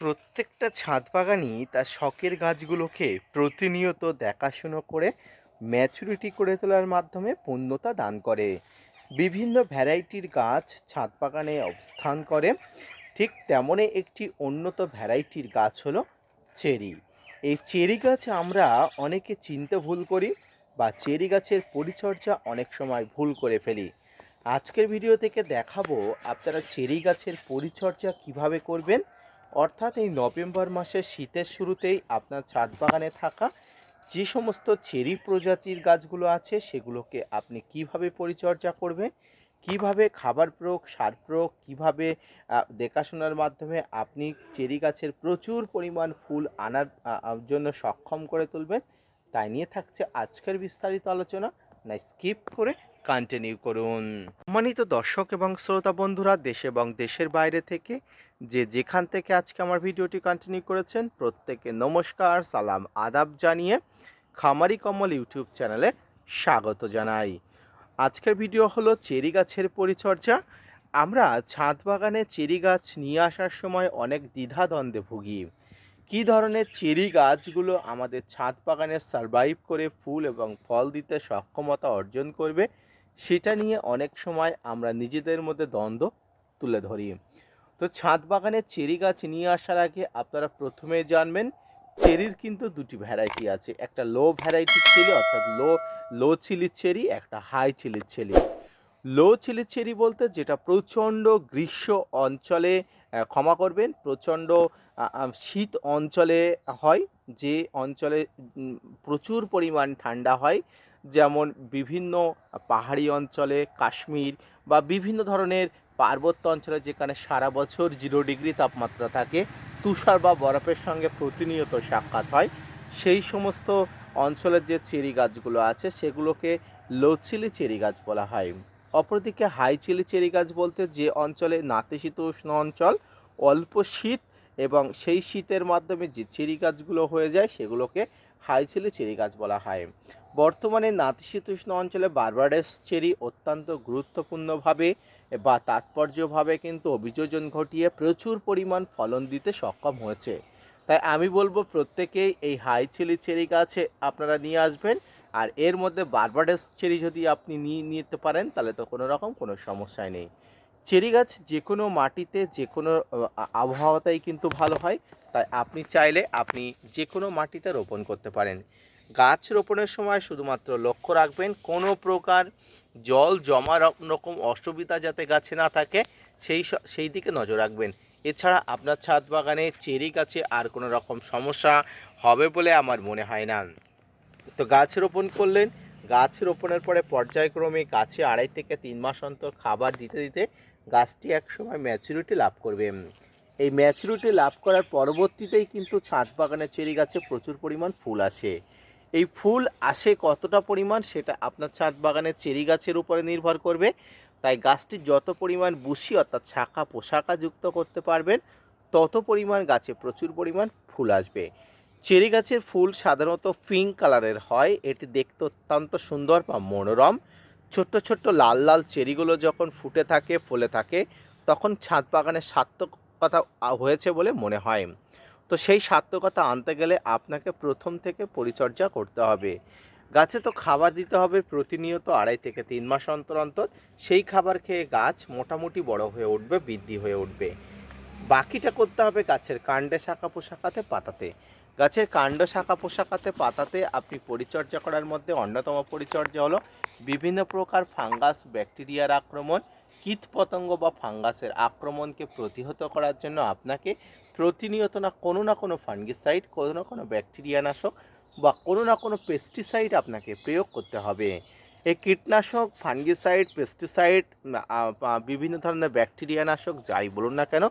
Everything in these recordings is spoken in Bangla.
প্রত্যেকটা ছাদ বাগানই তার শখের গাছগুলোকে প্রতিনিয়ত দেখাশুনো করে ম্যাচুরিটি করে তোলার মাধ্যমে পূর্ণতা দান করে। বিভিন্ন ভ্যারাইটির গাছ ছাদ বাগানে অবস্থান করে। ঠিক তেমনই একটি উন্নত ভ্যারাইটির গাছ হলো চেরি। এই চেরি গাছ আমরা অনেকে চিনতে ভুল করি বা চেরি গাছের পরিচর্যা অনেক সময় ভুল করে ফেলি। আজকের ভিডিও থেকে দেখাবো আপনারা চেরি গাছের পরিচর্যা কীভাবে করবেন অর্থাৎ এই নভেম্বর মাসের শীতের শুরুতেই আপনার ছাদ বাগানে থাকা যে সমস্ত চেরি প্রজাতির গাছগুলো আছে, সেগুলোকে আপনি কীভাবে পরিচর্যা করবেন, কীভাবে খাবার প্রয়োগ, সার প্রয়োগ, কীভাবে দেখাশোনার মাধ্যমে আপনি চেরি গাছের প্রচুর পরিমাণ ফুল আনার জন্য সক্ষম করে তুলবেন, তাই নিয়ে থাকছে আজকের বিস্তারিত আলোচনা। না, স্কিপ করে কন্টিনিউ করুন। সম্মানিত দর্শক এবং শ্রোতা বন্ধুরা, দেশ এবং দেশের বাইরে থেকে যে যেখান থেকে আজকে আমার ভিডিওটি কন্টিনিউ করেছেন, প্রত্যেকে নমস্কার, সালাম, আদাব জানিয়ে খামারি কমল ইউটিউব চ্যানেলে স্বাগত জানাই। আজকের ভিডিও হলো চেরি গাছের পরিচর্যা। আমরা ছাদ বাগানে চেরি গাছ নিয়ে আসার সময় অনেক দ্বিধাদ্বন্দ্বে ভুগি। কী ধরনের চেরি গাছগুলো আমাদের ছাদ বাগানে সারভাইভ করে ফুল এবং ফল দিতে সক্ষমতা অর্জন করবে সেটা নিয়ে অনেক সময় আমরা নিজেদের মধ্যে দ্বন্দ্ব তুলে ধরি। তো ছাদ বাগানে চেরি গাছ নিয়ে আসার আগে আপনারা প্রথমে জানবেন, চেরির কিন্তু দুটি ভ্যারাইটি আছে। একটা লো ভ্যারাইটির চেরি অর্থাৎ লো লো চিলির চেরি, একটা হাই চিলির চেরি লো চিলির চেরি বলতে যেটা প্রচণ্ড গ্রীষ্ম অঞ্চলে ক্ষমা করবেন, প্রচণ্ড শীত অঞ্চলে হয় যে অঞ্চলে প্রচুর পরিমাণ ঠান্ডা হয়, যেমন বিভিন্ন পাহাড়ি অঞ্চলে, কাশ্মীর বা বিভিন্ন ধরনের পার্বত্য অঞ্চলে যেখানে সারা বছর জিরো ডিগ্রি তাপমাত্রা থাকে, তুষার বা বরফের সঙ্গে প্রতিনিয়ত সাক্ষাৎ হয়। সেই সমস্ত অঞ্চলের যে চেরি গাছগুলো আছে, সেগুলোকে লোচিলি চেরি গাছ বলা হয়। অপরদিকে হাই চিলি চেরি গাছ বলতে যে অঞ্চলে নাতিশীতোষ্ণ অঞ্চল, অল্প শীত এবং সেই শীতের মাধ্যমে যে চেরি গাছগুলো হয়ে যায়, সেগুলোকে হাই চিলি চেরি গাছ বলা হয়। বর্তমানে নাতিশীতোষ্ণ অঞ্চলে বারবাডেস চেরি অত্যন্ত গুরুত্বপূর্ণভাবে বা তাৎপর্যভাবে কিন্তু অভিযোজন ঘটিয়ে প্রচুর পরিমাণ ফলন দিতে সক্ষম হয়েছে। তাই আমি বলব প্রত্যেকেই এই হাই চিলি চেরি গাছে আপনারা নিয়ে আসবেন। আর এর মধ্যে বারবাডেস চেরি যদি আপনি নিয়ে নিতে পারেন, তাহলে তো কোনো রকম কোনো সমস্যাই নেই। চেরি গাছ যে কোনো মাটিতে, যে কোনো আবহাওয়াতেই কিন্তু ভালো হয়। তাই আপনি চাইলে আপনি যে কোনো মাটিতে রোপণ করতে পারেন। গাছ রোপণের সময় শুধুমাত্র লক্ষ্য রাখবেন, কোনো প্রকার জল জমা রকম অসুবিধা যাতে গাছে না থাকে, সেই সেই দিকে নজর রাখবেন। এছাড়া আপনার ছাদ বাগানে চেরি গাছে আর কোনো রকম সমস্যা হবে বলে আমার মনে হয় না। তো গাছ রোপণ করলেন গাছ রোপণের পরে পর্যায়ক্রমে গাছে আড়াই থেকে তিন মাস অন্তর খাবার দিতে দিতে গাছটি একসময় ম্যাচুরিটি লাভ করবে। এই ম্যাচুরিটি লাভ করার পরবর্তীতেই কিন্তু ছাদ বাগানে চেরি গাছে প্রচুর পরিমাণ ফুল আসে। এই ফুল আসে কতটা পরিমাণ সেটা আপনার ছাদ বাগানের চেরি গাছের উপরে নির্ভর করবে। তাই গাছটি যত পরিমাণ বুসি অর্থাৎ শাখা পোশাকা যুক্ত করতে পারবেন, তত পরিমাণ গাছে প্রচুর পরিমাণ ফুল আসবে। চেরি গাছের ফুল সাধারণত পিঙ্ক কালারের হয়। এটি দেখতে অত্যন্ত সুন্দর বা মনোরম। ছোট্ট ছোট্ট লাল লাল চেরিগুলো যখন ফুটে থাকে, ফলে থাকে, তখন ছাদ বাগানে সার্থকতা হয়েছে বলে মনে হয়। তো সেই সার্থকতা আনতে গেলে আপনাকে প্রথম থেকে পরিচর্যা করতে হবে। গাছে তো খাবার দিতে হবে প্রতিনিয়ত আড়াই থেকে তিন মাস অন্তর অন্তর। সেই খাবার খেয়ে গাছ মোটামুটি বড় হয়ে উঠবে, বৃদ্ধি হয়ে উঠবে। বাকিটা করতে হবে গাছের কাণ্ডে, শাখা পোশাকাতে পাতাতে। গাছের কাণ্ড শাখা পোশাকাতে পাতাতে আপনি পরিচর্যা করার মধ্যে অন্যতম পরিচর্যা হলো বিভিন্ন প্রকার ফাঙ্গাস, ব্যাকটেরিয়ার আক্রমণ, কীট পতঙ্গ বা ফাঙ্গাসের আক্রমণকে প্রতিহত করার জন্য আপনাকে প্রতিনিয়ত না কোনো না কোনো ফাঙ্গিসাইড, কোনো না কোনো ব্যাকটেরিয়া নাশক বা কোনো না কোনো পেস্টিসাইড আপনাকে প্রয়োগ করতে হবে। এই কীটনাশক, ফাঙ্গিসাইড, পেস্টিসাইড বিভিন্ন ধরনের ব্যাকটেরিয়া নাশক যাই বলুন না কেন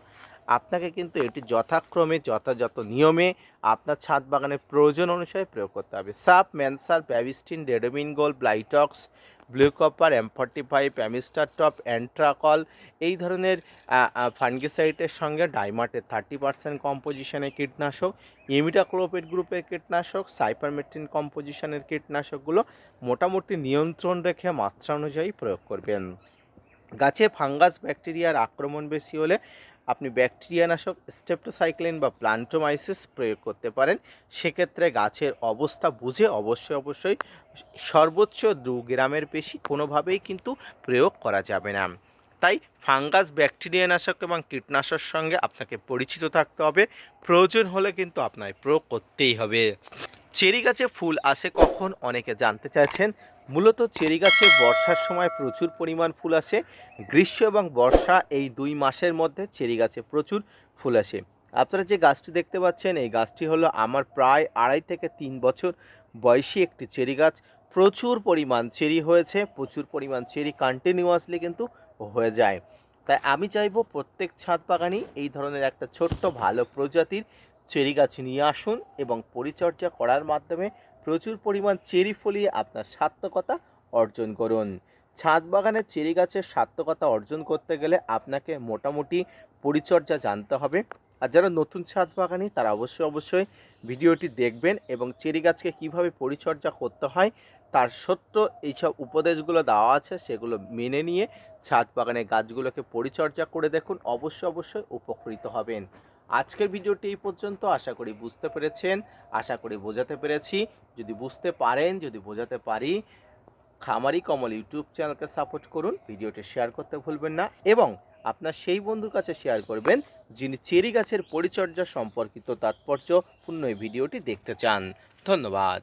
আপনাকে কিন্তু এটি যথাক্রমে, যথাযথ নিয়মে আপনার ছাদ বাগানের প্রয়োজন অনুসারে প্রয়োগ করতে হবে। সাপ, ম্যানসার, প্যাভিস্টিন, ডেডোমিন গোল Blitox, blue copper M forty five Amistar Top, Antracol, এই ধরনের ফাঙ্গিসাইটের সঙ্গে ডাইমার্টের থার্টি পার্সেন্ট কম্পোজিশনের কীটনাশক ইমিডাক্লোপেট গ্রুপের কীটনাশক, সাইপারমেট্রিন কম্পোজিশনের কীটনাশকগুলো মোটামুটি নিয়ন্ত্রণ রেখে মাত্রা অনুযায়ী প্রয়োগ করবেন। গাছে ফাঙ্গাস, ব্যাকটেরিয়ার আক্রমণ বেশি হলে আপনি ব্যাকটেরিয়ানাশক স্টেপটোসাইক্লিন বা প্লান্টোমাইসিস প্রয়োগ করতে পারেন। সেক্ষেত্রে গাছের অবস্থা বুঝে অবশ্যই অবশ্যই সর্বোচ্চ দু গ্রামের বেশি কোনোভাবেই কিন্তু প্রয়োগ করা যাবে না। তাই ফাঙ্গাস, ব্যাকটেরিয়ানাশক এবং কীটনাশকের সঙ্গে আপনাকে পরিচিত থাকতে হবে। প্রয়োজন হলে কিন্তু আপনার প্রয়োগ করতেই হবে। চেরি গাছে ফুল আসে কখন অনেকে জানতে চাইছেন। মূলত চেরি গাছে বর্ষার সময় প্রচুর পরিমাণ ফুল আসে। গ্রীষ্ম এবং বর্ষা এই দুই মাসের মধ্যে চেরি গাছে প্রচুর ফুল আসে। আপনারা যে গাছটি দেখতে পাচ্ছেন, এই গাছটি হলো আমার প্রায় আড়াই থেকে তিন বছর বয়সী একটি চেরি গাছ প্রচুর পরিমাণ চেরি হয়েছে, প্রচুর পরিমাণ চেরি কন্টিনিউয়াসলি কিন্তু হয়ে যায়। তাই আমি চাইব প্রত্যেক ছাদ বাগানই এই ধরনের একটা ছোট্ট ভালো প্রজাতির চেরি গাছ নিয়ে আসুন এবং পরিচর্যা করার মাধ্যমে প্রচুর পরিমাণ চেরি ফলিয়ে আপনার সার্থকতা অর্জন করুন। ছাদ বাগানের চেরি গাছের সার্থকতা অর্জন করতে গেলে আপনাকে মোটামুটি পরিচর্যা জানতে হবে। আর যারা নতুন ছাদ বাগানি, তারা অবশ্যই অবশ্যই ভিডিওটি দেখবেন এবং চেরি গাছকে কীভাবে পরিচর্যা করতে হয়, তার সত্য এইসব উপদেশগুলো দেওয়া আছে, সেগুলো মেনে নিয়ে ছাদ বাগানের গাছগুলোকে পরিচর্যা করে দেখুন। অবশ্যই অবশ্যই উপকৃত হবেন। আজকের ভিডিওটি এই পর্যন্ত। আশা করি বুঝতে পেরেছেন। আশা করি বোঝাতে পেরেছি। যদি বুঝতে পারেন, যদি বোঝাতে পারি, খামারি কমল ইউটিউব চ্যানেলকে সাপোর্ট করুন, ভিডিওটি শেয়ার করতে ভুলবেন না এবং আপনার সেই বন্ধুর কাছে শেয়ার করবেন, যিনি চেরি গাছের পরিচর্যা সম্পর্কিত তাৎপর্যপূর্ণ এই ভিডিওটি দেখতে চান। ধন্যবাদ।